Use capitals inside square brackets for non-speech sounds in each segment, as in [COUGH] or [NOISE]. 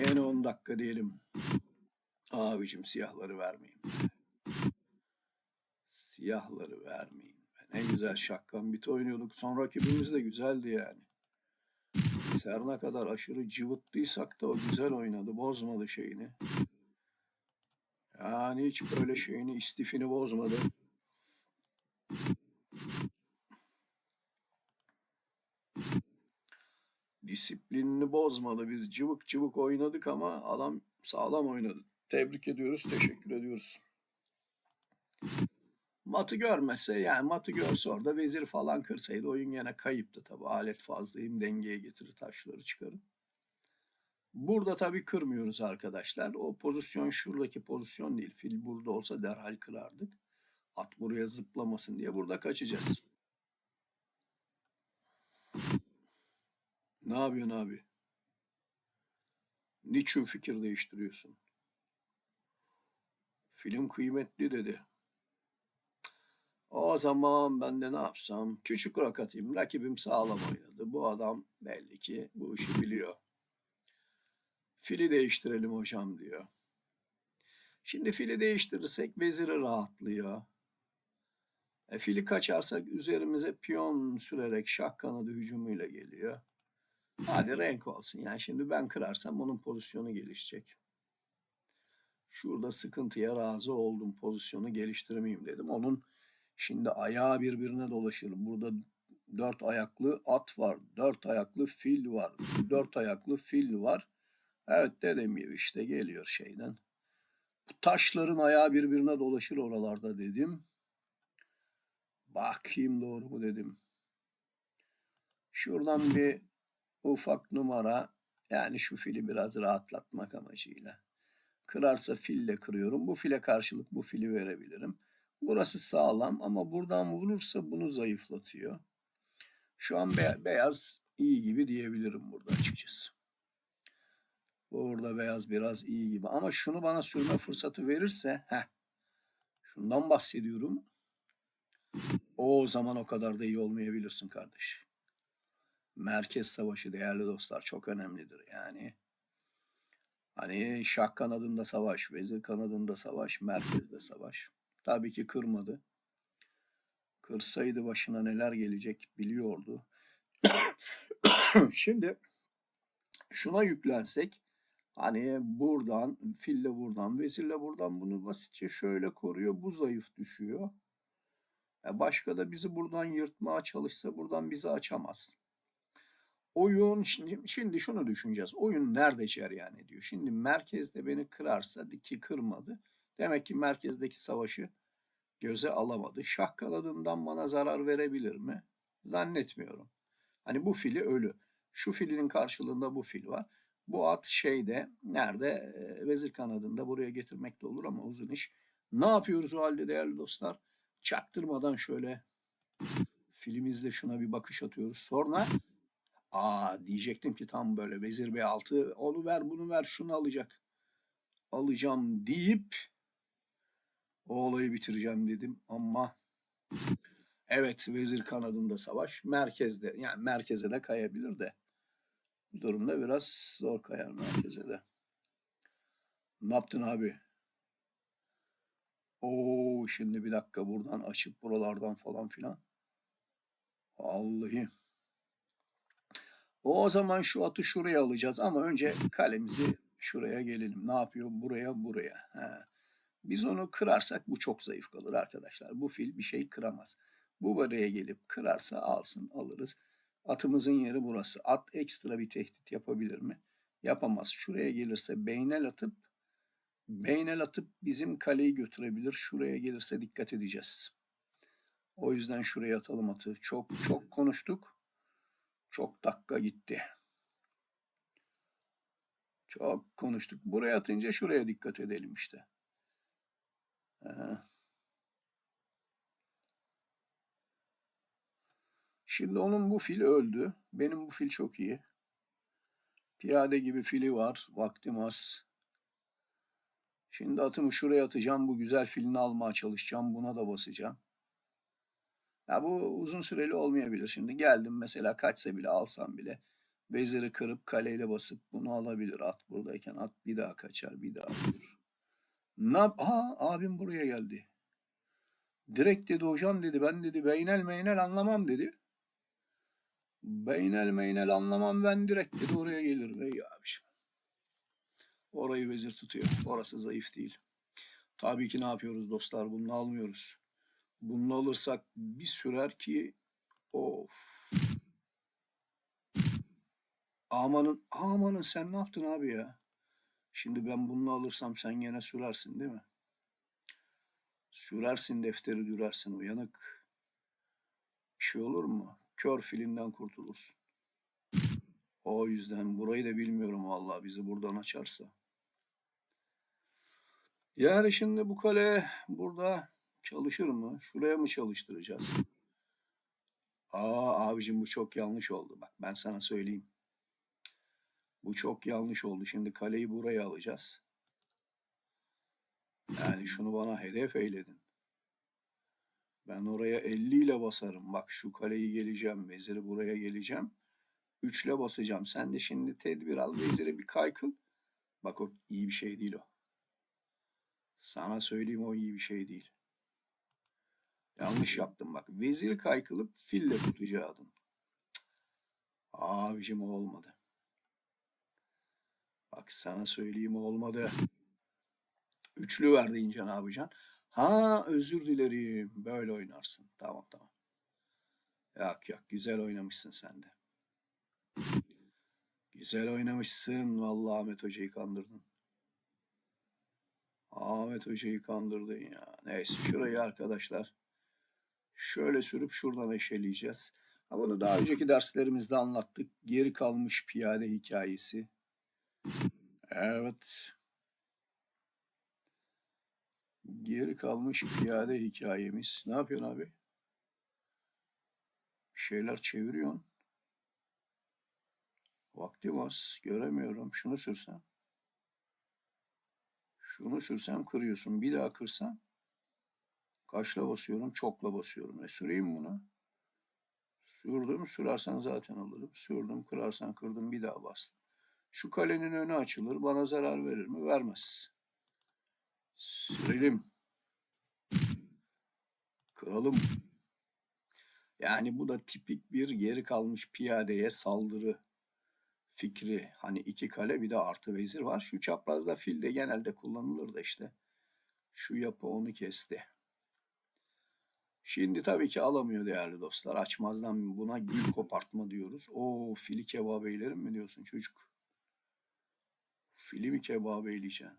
Yeni 10 dakika diyelim. Abicim siyahları vermeyin. Siyahları vermeyin. Ne güzel şakkan bit oynuyorduk. Son rakibimiz de güzeldi yani. Ne kadar aşırı cıvıttıysak da o güzel oynadı. Bozmadı şeyini. Yani hiç böyle şeyini istifini bozmadı. Disiplinini bozmadı. Biz cıvık cıvık oynadık ama adam sağlam oynadı. Tebrik ediyoruz, teşekkür ediyoruz. Matı görmese yani matı görse orada vezir falan kırsaydı oyun gene kayıptı tabi. Alet fazlayım dengeye getirir taşları çıkarın. Burada tabii kırmıyoruz arkadaşlar. O pozisyon şuradaki pozisyon değil. Fil burada olsa derhal kırardık. At buraya zıplamasın diye burada kaçacağız. Ne yapıyorsun abi? Niçin fikir değiştiriyorsun? Film kıymetli dedi. O zaman ben de ne yapsam? Küçük rak atayım. Rakibim sağlam oynadı. Bu adam belli ki bu işi biliyor. Fili değiştirelim hocam diyor. Şimdi fili değiştirirsek veziri rahatlıyor. E, fili kaçarsak üzerimize piyon sürerek şah kanadı hücumuyla geliyor. Hadi renk olsun. Yani şimdi ben kırarsam onun pozisyonu gelişecek. Şurada sıkıntıya razı oldum. Pozisyonu geliştirmeyeyim dedim. Onun şimdi ayağı birbirine dolaşır. Burada dört ayaklı at var. Dört ayaklı fil var. Dört ayaklı fil var. Evet dediğim gibi işte geliyor şeyden. Bu taşların ayağı birbirine dolaşır oralarda dedim. Bakayım doğru mu dedim. Şuradan bir ufak numara yani şu fili biraz rahatlatmak amacıyla. Kırarsa fille kırıyorum. Bu file karşılık bu fili verebilirim. Burası sağlam ama buradan vurursa bunu zayıflatıyor. Şu an be beyaz iyi gibi diyebilirim burada açıkçası. Burada beyaz biraz iyi gibi. Ama şunu bana sürme fırsatı verirse, heh, şundan bahsediyorum. O zaman o kadar da iyi olmayabilirsin kardeş. Merkez savaşı değerli dostlar çok önemlidir yani. Hani şah kanadında savaş, vezir kanadında savaş, merkezde savaş. Tabii ki kırmadı. Kırsaydı başına neler gelecek biliyordu. [COUGHS] Şimdi şuna yüklensek Hani buradan fille buradan vezirle buradan bunu basitçe şöyle koruyor. Bu zayıf düşüyor. Başka da bizi buradan yırtmaya çalışsa buradan bizi açamaz. Oyun şimdi, şimdi şunu düşüneceğiz. Oyun nerede cereyan ediyor? Şimdi merkezde beni kırarsa ki kırmadı. Demek ki merkezdeki savaşı göze alamadı. Şah kanadından bana zarar verebilir mi? Zannetmiyorum. Hani bu fili ölü. Şu filinin karşılığında bu fil var. Bu at şeyde nerede vezir kanadında buraya getirmek de olur ama uzun iş. Ne yapıyoruz o halde değerli dostlar? Çaktırmadan şöyle filimizle şuna bir bakış atıyoruz. Sonra aa diyecektim ki tam böyle vezir B6 onu ver bunu ver şunu alacak. Alacağım deyip o olayı bitireceğim dedim ama evet vezir kanadında savaş merkezde yani merkeze de kayabilir de bu durumda biraz zor kayar merkeze de. Ne yaptın abi? Oo şimdi bir dakika buradan açıp buralardan falan filan. Vallahi. O zaman şu atı şuraya alacağız ama önce kalemizi şuraya gelelim. Ne yapıyor? Buraya buraya. He. Biz onu kırarsak bu çok zayıf kalır arkadaşlar. Bu fil bir şey kıramaz. Bu buraya gelip kırarsa alsın alırız. Atımızın yeri burası. At ekstra bir tehdit yapabilir mi? Yapamaz. Şuraya gelirse beynel atıp beynel atıp bizim kaleyi götürebilir. Şuraya gelirse dikkat edeceğiz. O yüzden şuraya atalım atı. Çok çok konuştuk. Çok dakika gitti. Çok konuştuk. Buraya atınca şuraya dikkat edelim işte. Ee, Şimdi onun bu fili öldü. Benim bu fil çok iyi. Piyade gibi fili var. Vaktim az. Şimdi atımı şuraya atacağım. Bu güzel filini almaya çalışacağım. Buna da basacağım. Ya bu uzun süreli olmayabilir. Şimdi geldim mesela kaçsa bile alsam bile Veziri kırıp kaleyle basıp bunu alabilir. At buradayken at bir daha kaçar bir daha alır. Ne? Aa abim buraya geldi. Direkt dedi hocam dedi ben dedi beynel meynel anlamam dedi. Beynel meynel anlamam ben direkt dedi oraya gelirim. Ey abiciğim. Orayı vezir tutuyor. Orası zayıf değil. Tabii ki ne yapıyoruz dostlar? Bunu almıyoruz. Bunu alırsak bir sürer ki of. Amanın, amanın sen ne yaptın abi ya? Şimdi ben bunu alırsam sen gene sürersin değil mi? Sürersin defteri dürersin uyanık. Bir şey olur mu? Kör filinden kurtulursun. O yüzden burayı da bilmiyorum vallahi bizi buradan açarsa. Yani şimdi bu kale burada çalışır mı? Şuraya mı çalıştıracağız? Aa abicim bu çok yanlış oldu. Bak ben sana söyleyeyim. Bu çok yanlış oldu. Şimdi kaleyi buraya alacağız. Yani şunu bana hedef eyledin. Ben oraya 50 ile basarım. Bak şu kaleyi geleceğim. Veziri buraya geleceğim. 3 ile basacağım. Sen de şimdi tedbir al. Veziri bir kaykıl. Bak o iyi bir şey değil o. Sana söyleyeyim o iyi bir şey değil. Yanlış yaptım bak. Vezir kaykılıp fille tutacaktın. Abicim olmadı. Bak sana söyleyeyim olmadı. Üçlü ver deyince ne? Ha özür dilerim. Böyle oynarsın. Tamam tamam. Yok yok güzel oynamışsın sen de. Güzel oynamışsın. Vallahi Ahmet Hoca'yı kandırdın. Ahmet Hoca'yı kandırdın ya. Neyse şurayı arkadaşlar şöyle sürüp şuradan eşeleyeceğiz. Ha, bunu daha [LAUGHS] önceki derslerimizde anlattık. Geri kalmış piyade hikayesi. Evet. Geri kalmış piyade hikayemiz. Ne yapıyorsun abi? Bir şeyler çeviriyorsun. Vaktim az. Göremiyorum. Şunu sürsem. Şunu sürsem kırıyorsun. Bir daha kırsam. Kaçla basıyorum? Çokla basıyorum. E süreyim bunu. Sürdüm. Sürersen zaten alırım. Sürdüm. Kırarsan kırdım. Bir daha bastım. Şu kalenin önü açılır. Bana zarar verir mi? Vermez. Sürelim. Kıralım. Yani bu da tipik bir geri kalmış piyadeye saldırı fikri. Hani iki kale bir de artı vezir var. Şu çaprazda fil de genelde kullanılır da işte. Şu yapı onu kesti. Şimdi tabii ki alamıyor değerli dostlar. Açmazdan buna gül [LAUGHS] kopartma diyoruz. O fili kebap eylerim mi diyorsun çocuk? Fili mi kebap eyleyeceksin?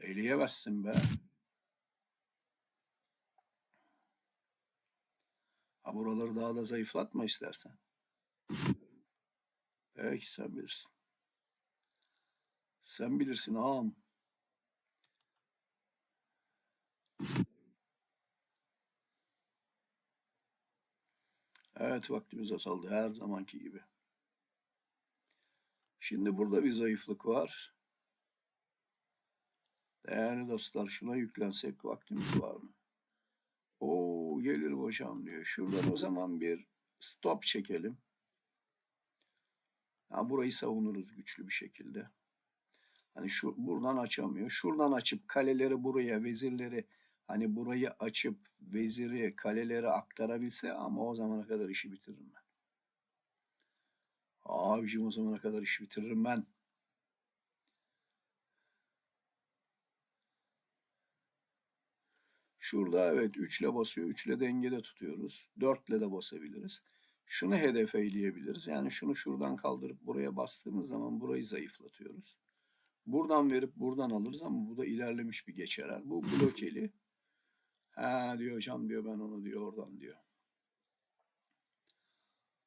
Eyleyemezsin be. Ha buraları daha da zayıflatma istersen. Belki sen bilirsin. Sen bilirsin ağam. Evet vaktimiz azaldı her zamanki gibi. Şimdi burada bir zayıflık var. Değerli dostlar şuna yüklensek vaktimiz var mı? Oo gelir hocam diyor. Şuradan o zaman bir stop çekelim. Ya burayı savunuruz güçlü bir şekilde. Hani şu buradan açamıyor. Şuradan açıp kaleleri buraya, vezirleri hani burayı açıp veziri, kaleleri aktarabilse ama o zamana kadar işi bitiririm ben. Abicim o zamana kadar işi bitiririm ben. Şurada evet 3 ile basıyor. 3 ile dengede tutuyoruz. 4 ile de basabiliriz. Şunu hedef eyleyebiliriz. Yani şunu şuradan kaldırıp buraya bastığımız zaman burayı zayıflatıyoruz. Buradan verip buradan alırız ama bu da ilerlemiş bir geçerer. Bu blokeli. Ha diyor hocam diyor ben onu diyor oradan diyor.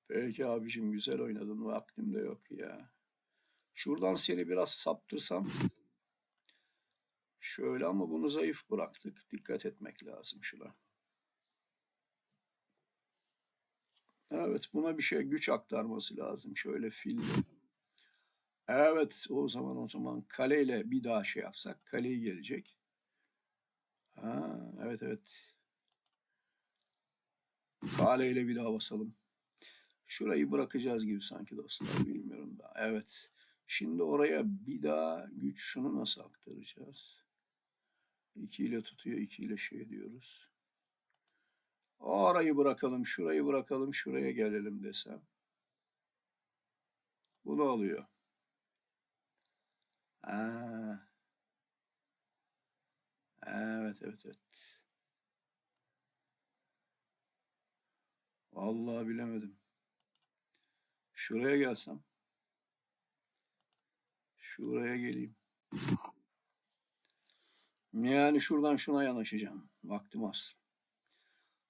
Peki abicim güzel oynadın vaktim de yok ya. Şuradan seni biraz saptırsam. Şöyle ama bunu zayıf bıraktık. Dikkat etmek lazım şuna. Evet buna bir şey güç aktarması lazım. Şöyle fil. Evet o zaman o zaman kaleyle bir daha şey yapsak kaleyi gelecek. Ha, evet evet. Kaleyle bir daha basalım. Şurayı bırakacağız gibi sanki dostlar. Bilmiyorum da. Evet. Şimdi oraya bir daha güç şunu nasıl aktaracağız? 2 ile tutuyor, 2 ile şey diyoruz. Orayı bırakalım, şurayı bırakalım, şuraya gelelim desem. Bu ne oluyor? Ha. Evet, evet, evet. Vallahi bilemedim. Şuraya gelsem. Şuraya geleyim. Yani şuradan şuna yanaşacağım. Vaktim az.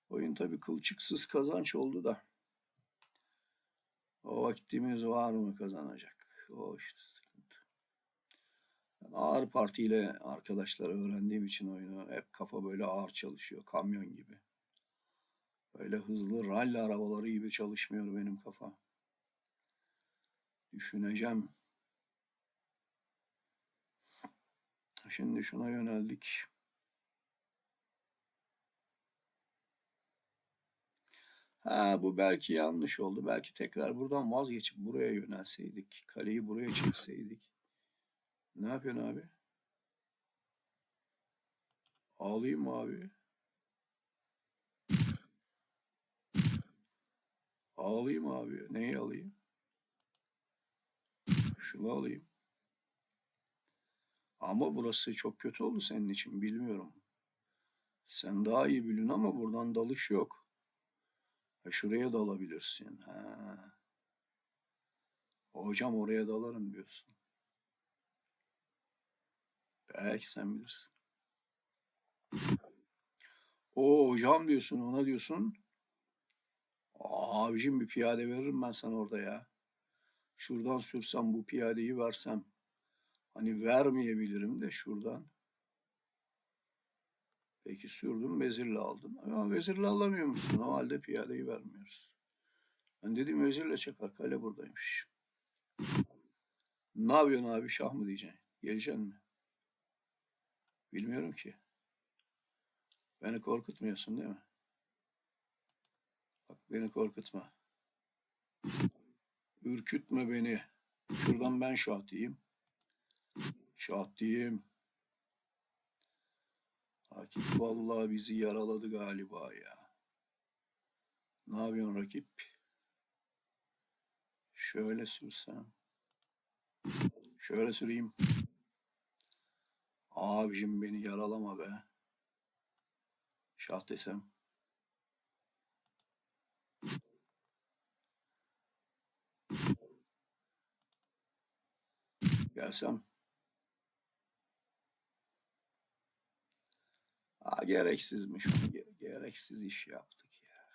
Oyun tabii kılçıksız kazanç oldu da. O vaktimiz var mı kazanacak? O işte ağır partiyle arkadaşlar öğrendiğim için oyunu hep kafa böyle ağır çalışıyor. Kamyon gibi. Böyle hızlı rally arabaları gibi çalışmıyor benim kafa. Düşüneceğim. Şimdi şuna yöneldik. Ha bu belki yanlış oldu. Belki tekrar buradan vazgeçip buraya yönelseydik. Kaleyi buraya çekseydik. Ne yapıyorsun abi? Ağlayayım mı abi? Ağlayayım abi. Neyi alayım? Şunu alayım. Ama burası çok kötü oldu senin için bilmiyorum. Sen daha iyi bilin ama buradan dalış yok. Ha, şuraya dalabilirsin. Ha. Hocam oraya dalarım diyorsun. Belki sen bilirsin. O hocam diyorsun ona diyorsun. Abicim bir piyade veririm ben sana orada ya. Şuradan sürsem bu piyadeyi versem. Hani vermeyebilirim de şuradan. Peki sürdüm vezirle aldım. Ama vezirle alamıyormuşsun. O halde piyadeyi vermiyoruz. Ben dedim vezirle çakar. Kale buradaymış. Ne yapıyorsun abi şah mı diyeceksin? Geleceksin mi? Bilmiyorum ki. Beni korkutmuyorsun değil mi? Bak beni korkutma. Ürkütme beni. Şuradan ben şah diyeyim. Şah diyeyim. Rakip vallahi bizi yaraladı galiba ya. Ne yapıyorsun rakip? Şöyle sürsem. Şöyle süreyim. Abicim beni yaralama be. Şah desem. Gelsem. Aa, gereksizmiş. Ge- gereksiz iş yaptık ya.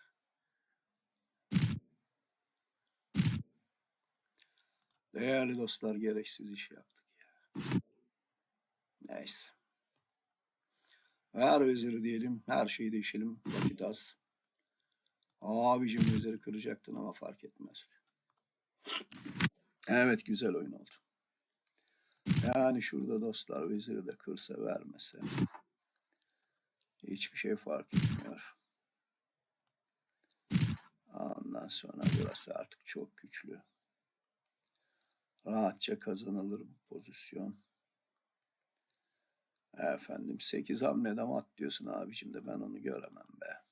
Değerli dostlar gereksiz iş yaptık ya. Neyse. Ver veziri diyelim. Her şeyi değişelim. Vakit az. Abicim veziri kıracaktın ama fark etmezdi. Evet güzel oyun oldu. Yani şurada dostlar veziri de kırsa vermese. Hiçbir şey fark etmiyor. Ondan sonra burası artık çok güçlü. Rahatça kazanılır bu pozisyon. Efendim 8 hamlede mat diyorsun abicim de ben onu göremem be.